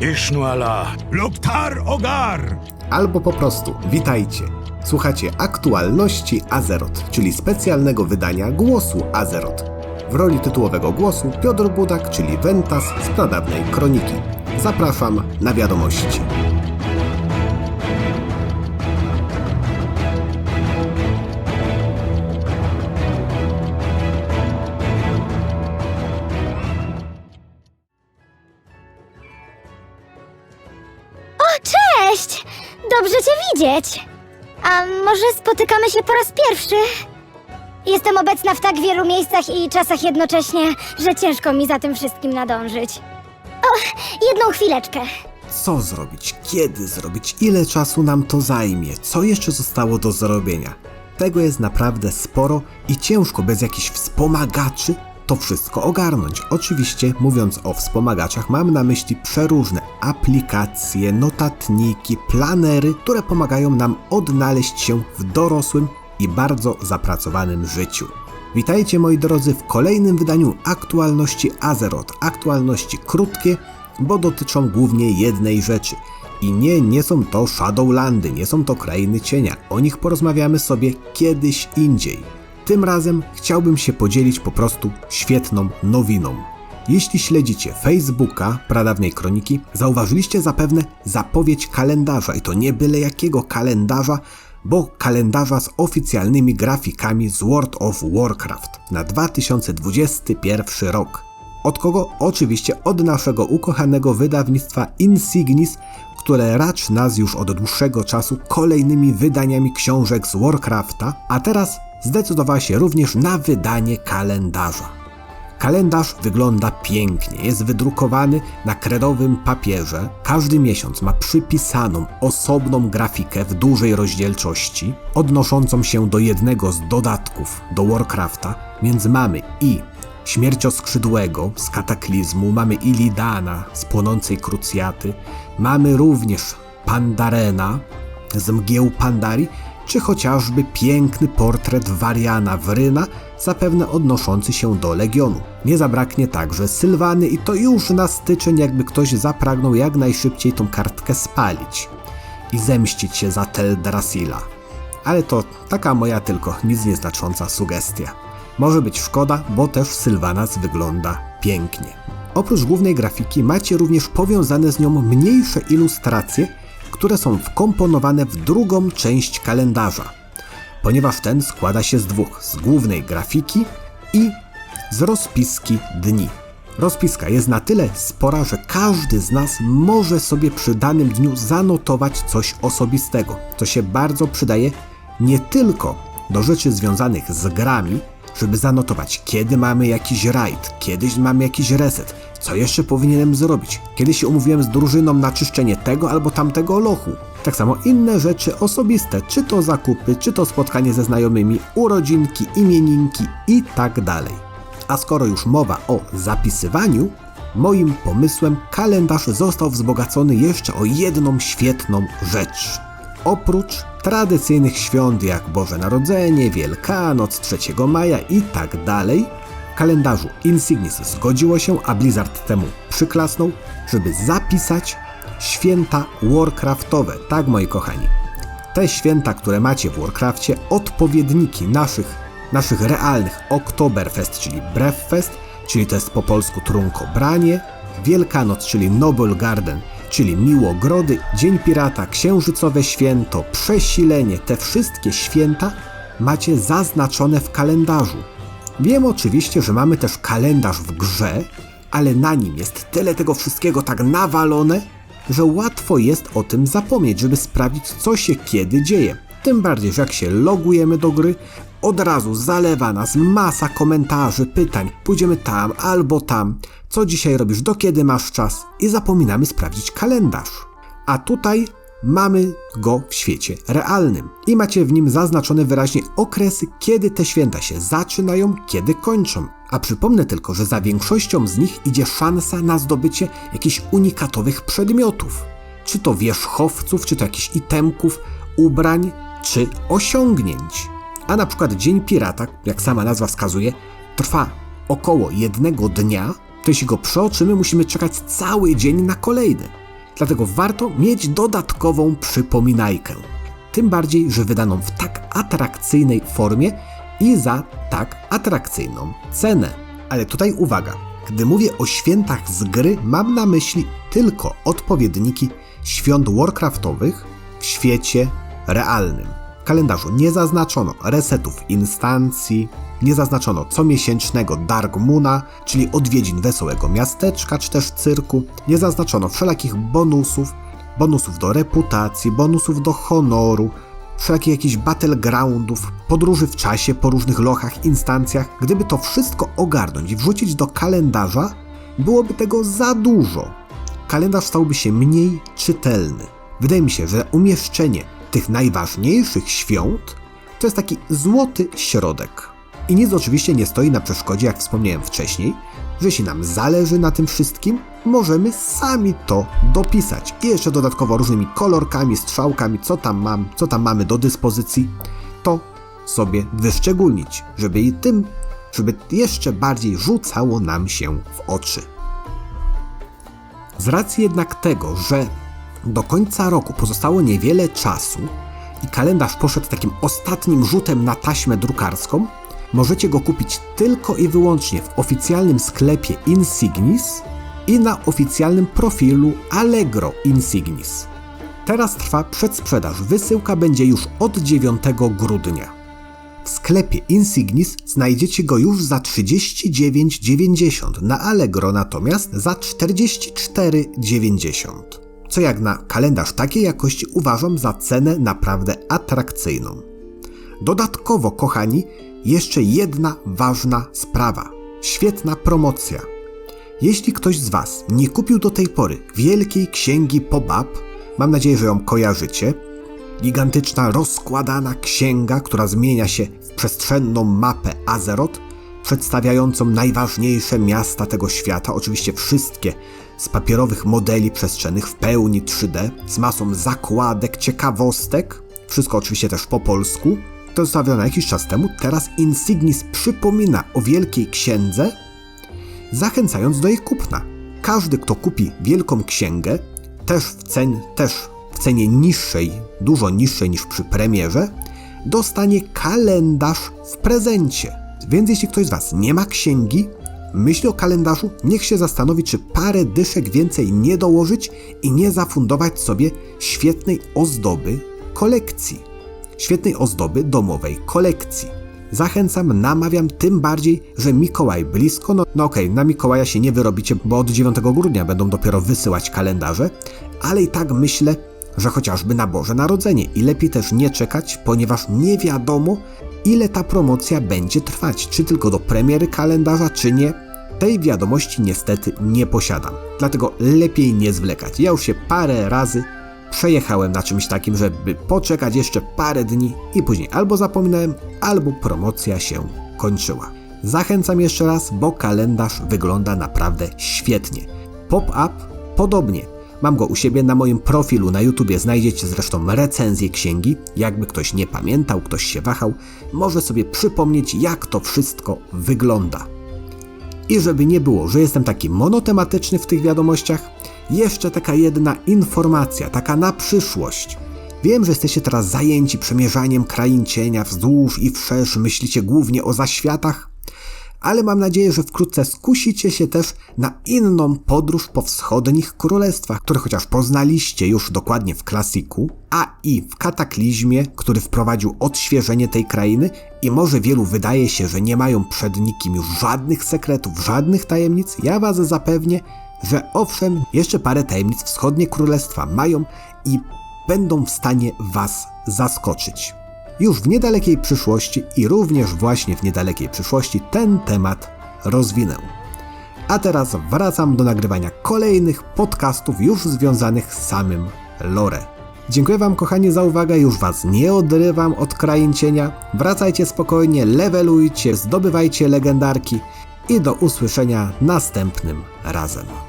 Ishnuala. lub Tar Ogar. albo po prostu witajcie. Słuchacie aktualności Azeroth, czyli specjalnego wydania głosu Azeroth. W roli tytułowego głosu Piotr Budak, czyli Ventas z pradawnej kroniki. Zapraszam na wiadomości. Widzieć. A może spotykamy się po raz pierwszy? Jestem obecna w tak wielu miejscach i czasach jednocześnie, że ciężko mi za tym wszystkim nadążyć. O, jedną chwileczkę. Co zrobić? Kiedy zrobić? Ile czasu nam to zajmie? Co jeszcze zostało do zrobienia? Tego jest naprawdę sporo i ciężko bez jakichś wspomagaczy to wszystko ogarnąć. Oczywiście, mówiąc o wspomagaczach, mam na myśli przeróżne aplikacje, notatniki, planery, które pomagają nam odnaleźć się w dorosłym i bardzo zapracowanym życiu. Witajcie moi drodzy w kolejnym wydaniu aktualności Azeroth. Aktualności krótkie, bo dotyczą głównie jednej rzeczy. I nie, nie są to Shadowlandy, nie są to krainy cienia. O nich porozmawiamy sobie kiedyś indziej. Tym razem chciałbym się podzielić po prostu świetną nowiną. Jeśli śledzicie Facebooka Pradawnej Kroniki, zauważyliście zapewne zapowiedź kalendarza i to nie byle jakiego kalendarza, bo kalendarza z oficjalnymi grafikami z World of Warcraft na 2021 rok. Od kogo? Oczywiście od naszego ukochanego wydawnictwa Insignis, które racz nas już od dłuższego czasu kolejnymi wydaniami książek z Warcrafta, a teraz zdecydowała się również na wydanie kalendarza. Kalendarz wygląda pięknie, jest wydrukowany na kredowym papierze. Każdy miesiąc ma przypisaną osobną grafikę w dużej rozdzielczości, odnoszącą się do jednego z dodatków do Warcrafta, więc mamy i Śmiercioskrzydłego z kataklizmu, mamy Ilidana z płonącej krucjaty, mamy również Pandarena z mgieł Pandari, czy chociażby piękny portret Wariana Wryna, zapewne odnoszący się do Legionu. Nie zabraknie także Sylwany i to już na styczeń, jakby ktoś zapragnął jak najszybciej tą kartkę spalić i zemścić się za Teldrasila. Ale to taka moja tylko nic nieznacząca sugestia. Może być szkoda, bo też Sylvanas wygląda pięknie. Oprócz głównej grafiki macie również powiązane z nią mniejsze ilustracje, które są wkomponowane w drugą część kalendarza, ponieważ ten składa się z dwóch: z głównej grafiki i z rozpiski dni. Rozpiska jest na tyle spora, że każdy z nas może sobie przy danym dniu zanotować coś osobistego, co się bardzo przydaje nie tylko do rzeczy związanych z grami, żeby zanotować, kiedy mamy jakiś raid, kiedyś mamy jakiś reset, co jeszcze powinienem zrobić, kiedy się umówiłem z drużyną na czyszczenie tego albo tamtego lochu. Tak samo inne rzeczy osobiste, czy to zakupy, czy to spotkanie ze znajomymi, urodzinki, imieninki i tak dalej. A skoro już mowa o zapisywaniu, moim pomysłem kalendarz został wzbogacony jeszcze o jedną świetną rzecz. Oprócz tradycyjnych świąt jak Boże Narodzenie, Wielkanoc, 3 maja i tak kalendarzu Insignis zgodziło się, a Blizzard temu przyklasnął, żeby zapisać święta Warcraftowe. Tak, moi kochani. Te święta, które macie w Warcrafcie, odpowiedniki naszych, naszych realnych Oktoberfest, czyli Brewfest, czyli to jest po polsku Trunkobranie, Wielkanoc, czyli Noble Garden, czyli Miłogrody, Dzień Pirata, Księżycowe Święto, Przesilenie, te wszystkie święta macie zaznaczone w kalendarzu. Wiem oczywiście, że mamy też kalendarz w grze, ale na nim jest tyle tego wszystkiego tak nawalone, że łatwo jest o tym zapomnieć, żeby sprawdzić, co się kiedy dzieje. Tym bardziej, że jak się logujemy do gry, od razu zalewa nas masa komentarzy, pytań, pójdziemy tam albo tam, co dzisiaj robisz, do kiedy masz czas i zapominamy sprawdzić kalendarz. A tutaj mamy go w świecie realnym i macie w nim zaznaczone wyraźnie okresy, kiedy te święta się zaczynają, kiedy kończą. A przypomnę tylko, że za większością z nich idzie szansa na zdobycie jakichś unikatowych przedmiotów. Czy to wierzchowców, czy to jakichś itemków, ubrań, czy osiągnięć. A na przykład Dzień Pirata, jak sama nazwa wskazuje, trwa około jednego dnia, to jeśli go przeoczymy, musimy czekać cały dzień na kolejny. Dlatego warto mieć dodatkową przypominajkę. Tym bardziej, że wydaną w tak atrakcyjnej formie i za tak atrakcyjną cenę. Ale tutaj uwaga, gdy mówię o świętach z gry, mam na myśli tylko odpowiedniki świąt Warcraftowych w świecie realnym. Kalendarzu nie zaznaczono resetów instancji, nie zaznaczono comiesięcznego Dark Moona, czyli odwiedzin wesołego miasteczka czy też cyrku, nie zaznaczono wszelakich bonusów, bonusów do reputacji, bonusów do honoru, wszelakich jakichś battlegroundów, podróży w czasie po różnych lochach, instancjach. Gdyby to wszystko ogarnąć i wrzucić do kalendarza, byłoby tego za dużo. Kalendarz stałby się mniej czytelny. Wydaje mi się, że umieszczenie tych najważniejszych świąt to jest taki złoty środek. I nic oczywiście nie stoi na przeszkodzie, jak wspomniałem wcześniej, że jeśli nam zależy na tym wszystkim, możemy sami to dopisać. I jeszcze dodatkowo różnymi kolorkami, strzałkami, co tam mam, co tam mamy do dyspozycji, to sobie wyszczególnić, żeby i tym, żeby jeszcze bardziej rzucało nam się w oczy. Z racji jednak tego, że do końca roku pozostało niewiele czasu i kalendarz poszedł takim ostatnim rzutem na taśmę drukarską, możecie go kupić tylko i wyłącznie w oficjalnym sklepie Insignis i na oficjalnym profilu Allegro Insignis. Teraz trwa przedsprzedaż. Wysyłka będzie już od 9 grudnia. W sklepie Insignis znajdziecie go już za 39,90, na Allegro natomiast za 44,90. Co jak na kalendarz takiej jakości uważam za cenę naprawdę atrakcyjną. Dodatkowo, kochani, jeszcze jedna ważna sprawa. Świetna promocja. Jeśli ktoś z Was nie kupił do tej pory wielkiej księgi pop-up, mam nadzieję, że ją kojarzycie, gigantyczna rozkładana księga, która zmienia się w przestrzenną mapę Azeroth, przedstawiającą najważniejsze miasta tego świata, oczywiście wszystkie z papierowych modeli przestrzennych w pełni 3D, z masą zakładek, ciekawostek, wszystko oczywiście też po polsku. To zostawione jakiś czas temu, teraz Insignis przypomina o Wielkiej Księdze, zachęcając do jej kupna. Każdy, kto kupi Wielką Księgę, też w, cen, też w cenie niższej, dużo niższej niż przy premierze, dostanie kalendarz w prezencie. Więc jeśli ktoś z Was nie ma księgi, myśli o kalendarzu, niech się zastanowi, czy parę dyszek więcej nie dołożyć i nie zafundować sobie świetnej ozdoby kolekcji. Świetnej ozdoby domowej kolekcji. Zachęcam, namawiam, tym bardziej, że Mikołaj blisko. No, no okej, na Mikołaja się nie wyrobicie, bo od 9 grudnia będą dopiero wysyłać kalendarze, ale i tak myślę, że chociażby na Boże Narodzenie i lepiej też nie czekać, ponieważ nie wiadomo, ile ta promocja będzie trwać, czy tylko do premiery kalendarza, czy nie. Tej wiadomości niestety nie posiadam, dlatego lepiej nie zwlekać. Ja już się parę razy przejechałem na czymś takim, żeby poczekać jeszcze parę dni i później albo zapominałem, albo promocja się kończyła. Zachęcam jeszcze raz, bo kalendarz wygląda naprawdę świetnie. Pop-up podobnie. Mam go u siebie na moim profilu na YouTubie, znajdziecie zresztą recenzję księgi. Jakby ktoś nie pamiętał, ktoś się wahał, może sobie przypomnieć, jak to wszystko wygląda. I żeby nie było, że jestem taki monotematyczny w tych wiadomościach, jeszcze taka jedna informacja, taka na przyszłość. Wiem, że jesteście teraz zajęci przemierzaniem krain cienia wzdłuż i wszerz, myślicie głównie o zaświatach, ale mam nadzieję, że wkrótce skusicie się też na inną podróż po wschodnich królestwach, które chociaż poznaliście już dokładnie w klasiku, a i w kataklizmie, który wprowadził odświeżenie tej krainy i może wielu wydaje się, że nie mają przed nikim już żadnych sekretów, żadnych tajemnic, ja was zapewnię, że owszem, jeszcze parę tajemnic wschodnie królestwa mają i będą w stanie was zaskoczyć. Już w niedalekiej przyszłości i również właśnie w niedalekiej przyszłości ten temat rozwinę. A teraz wracam do nagrywania kolejnych podcastów już związanych z samym lore. Dziękuję Wam kochani za uwagę, już Was nie odrywam od krain cienia. Wracajcie spokojnie, levelujcie, zdobywajcie legendarki i do usłyszenia następnym razem.